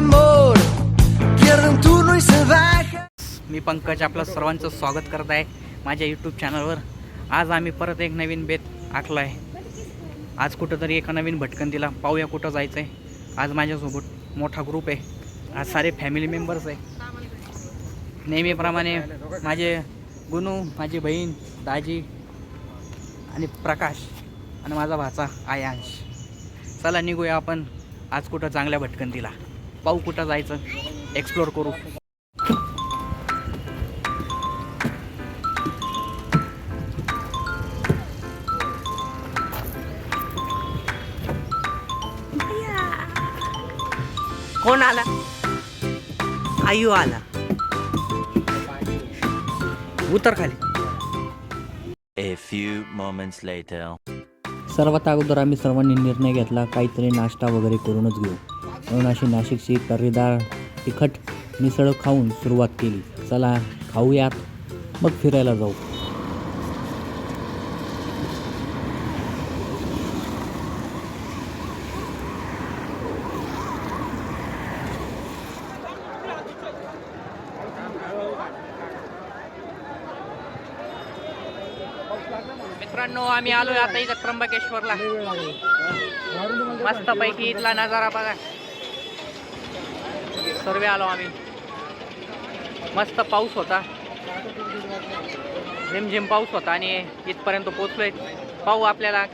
amor, pierde un turno y se baja. मी पंकज आपलं सर्वांचं स्वागत करत आहे माझ्या यूट्यूब चॅनलवर आज आम्ही परत एक नवीन बेत आखला आहे आज कुठंतरी एका नवीन भटकन दिला पाहूया कुठं जायचं आहे आज माझ्यासोबत मोठा ग्रुप आहे. आज सारे फॅमिली मेंबर्स आहे. नेहमीप्रमाणे माझे गुनू माझी बहीण दाजी आणि प्रकाश आणि माझा भाचा आयांश. चला निघूया आपण आज कुठं चांगल्या भटकंतीला. पाहू कुठं जायचं. एक्सप्लोर करू. कोण आला? आयु आला. उतर खाली. A few moments later. सर्वात अगोदर आम्ही सर्वांनी निर्णय घेतला काहीतरी नाश्ता वगैरे करूनच घेऊ. म्हणून अशी नाशिकची तर्रीदार तिखट मिसळ खाऊन सुरुवात केली. चला खाऊयात. मग फिरायला जाऊ. मित्रांनो आम्ही आलोय आता इथं त्र्यंबकेश्वरला. मस्त पैकी इथला नजारा बघा. सर्व आलो आम्ही. मस्त पाऊस होता. झिमझिम पाऊस होता आणि इथपर्यंत पोचलो आहे पाहू आपल्याला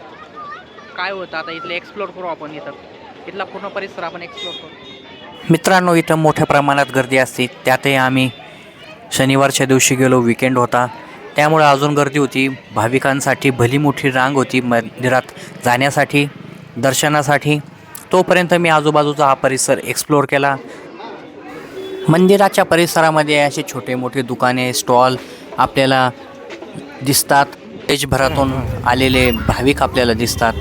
काय होतं आता इथलं एक्सप्लोर करू आपण इथं. इथला पूर्ण परिसर आपण एक्सप्लोर करू. मित्रांनो इथं मोठ्या प्रमाणात गर्दी असते. त्यातही आम्ही शनिवारच्या दिवशी गेलो विकेंड होता. त्यामुळे अजून गर्दी होती. भाविकांसाठी भली मोठी रांग होती मंदिरात जाण्यासाठी दर्शनासाठी. तोपर्यंत मी आजूबाजूचा हा परिसर एक्सप्लोअर केला. मंदिराच्या परिसरामध्ये असे छोटे मोठे दुकाने स्टॉल आपल्याला दिसतात. देशभरातून आलेले भाविक आपल्याला दिसतात.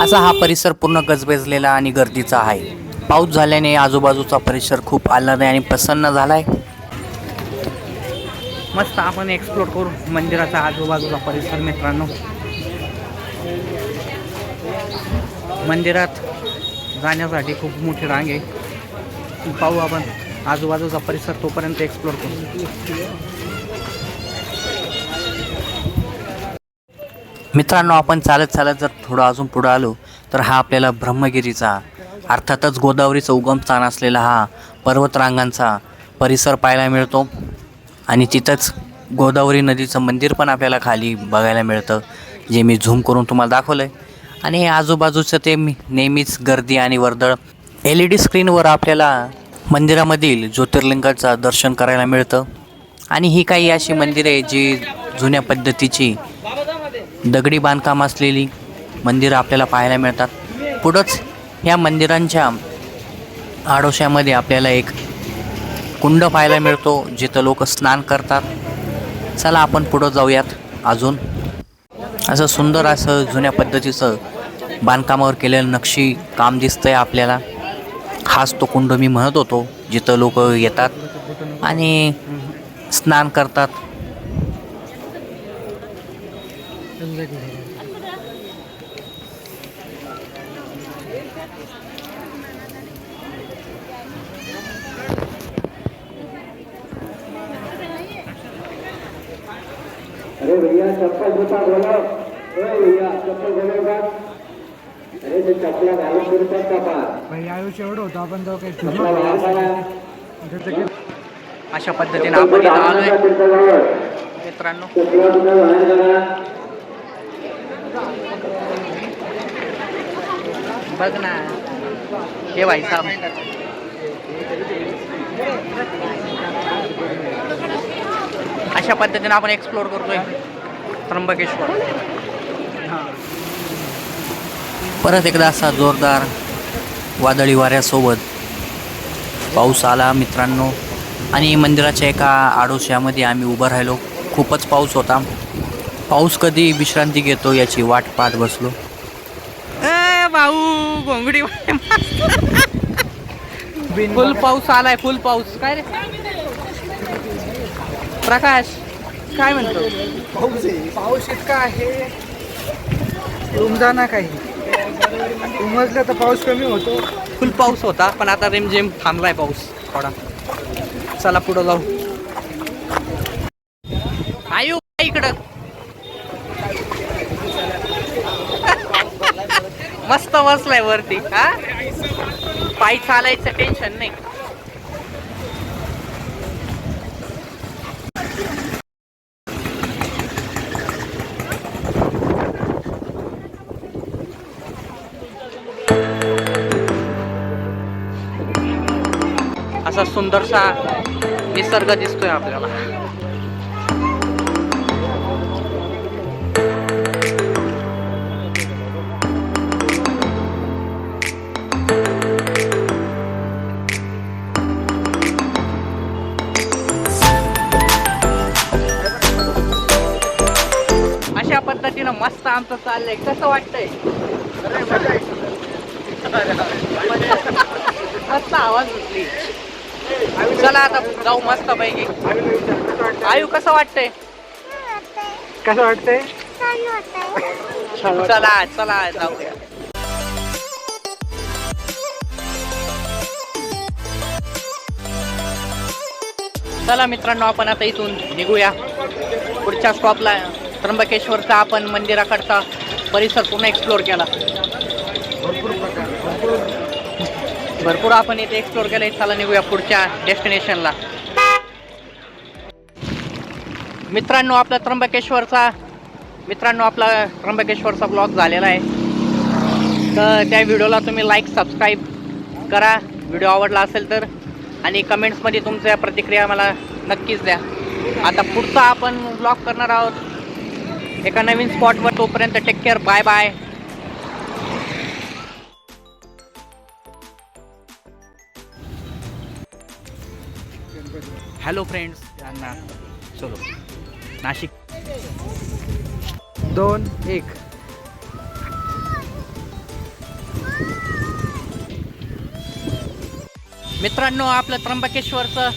असा हा परिसर पूर्ण गजबजलेला आणि गर्दीचा आहे. पाऊस झाल्याने आजूबाजूचा परिसर खूप आल्हाद आणि प्रसन्न झाला आहे मस्त आपण एक्सप्लोर करू मंदिराचा आजूबाजूचा परिसर मित्रांनो. मंदिरात जाण्यासाठी खूप मोठी रांग आहे. पाहू आपण. आजूबाजूचा परिसर तोपर्यंत एक्सप्लोर करू. मित्रांनो आपण चालत चालत जर थोडं अजून पुढं आलो तर हा आपल्याला ब्रह्मगिरीचा अर्थातच गोदावरीचं उगमस्थान असलेला हा पर्वतरांगांचा परिसर पाहायला मिळतो. आणि तिथंच गोदावरी नदीचं मंदिर पण आपल्याला खाली बघायला मिळतं जे मी झूम करून तुम्हाला दाखवलं आहे आणि हे आजूबाजूचं ते मी नेहमीच गर्दी आणि वर्दळ. एल ई डी स्क्रीनवर आपल्याला मंदिरामधील ज्योतिर्लिंगाचं दर्शन करायला मिळतं. आणि ही काही अशी मंदिरे आहे जी जुन्या पद्धतीची दगडी बांधकाम असलेली मंदिरं आपल्याला पाहायला मिळतात. पुढंच ह्या मंदिरांच्या आडोशामध्ये आपल्याला एक कुंड पाहायला मिळतो जिथं लोक स्नान करतात. चला आपण पुढं जाऊयात अजून. असं सुंदर असं जुन्या पद्धतीचं बांधकामावर केलेलं नक्षी काम दिसतंय आपल्याला. खास तो कुंड मी म्हणत होतो जिथं लोक येतात आणि स्नान करतात. अरे भैया चप्पल जूता बोलो. अरे भैया चप्पल बोलो आयुष्य एवढं होतं आपण काही घालताना अशा पद्धतीने आपण इथं आलोय. मित्रांनो. बघ ना. हे भाई साहब अशा पद्धतीने आपण एक्सप्लोर करतोय त्र्यंबकेश्वर. परत एकदा असा जोरदार वादळी वाऱ्यासोबत पाऊस आला मित्रांनो. आणि मंदिराच्या एका आडोश्यामध्ये आम्ही उभं राहिलो. खूपच पाऊस होता. पाऊस कधी विश्रांती घेतो याची वाट पाहत बसलो. ए भाऊ घोंगडी फुल पाऊस आलाय फुल पाऊस. काय रे? प्रकाश काय म्हणतो? पाऊस पाऊस इतका आहे. रुमजाना काही उमजलं तर पाऊस कमी होतो. फुल पाऊस होता पण आता रिमझिम थांबलाय पाऊस थोडा. चला पुढं जाऊ. आयु इकडं. मस्त बसलाय वरती हा? पायी चालायचं टेन्शन नाही. असा सुंदरसा निसर्ग दिसतोय आपल्याला. अशा पद्धतीनं मस्त आमचं चाललंय. कसं वाटतंय? मस्त आवाज उठली. चला आता जाऊ मस्त पैकी आयु कसं वाटतंय? कसं वाटतंय? चला चला जाऊया चला मित्रांनो आपण आता इथून निघूया. पुढच्या स्टॉपला त्र्यंबकेश्वरचा आपण मंदिराकडचा परिसर पुन्हा एक्सप्लोर केला. भरपूर आपण इथे एक्सप्लोर केलं चला निघूया पुढच्या डेस्टिनेशनला मित्रांनो आपला त्र्यंबकेश्वरचा मित्रांनो आपला त्र्यंबकेश्वरचा ब्लॉग झालेला आहे. तर त्या व्हिडिओला तुम्ही लाईक सबस्क्राईब करा. व्हिडिओ आवडला असेल तर. आणि कमेंट्समध्ये तुमच्या प्रतिक्रिया मला नक्कीच द्या. आता पुढचा आपण ब्लॉग करणार आहोत. एका नवीन स्पॉटवर तोपर्यंत take care bye bye hello friends यांना चलो. नाशिक. दोन एक. मित्रांनो आपलं त्र्यंबकेश्वरचं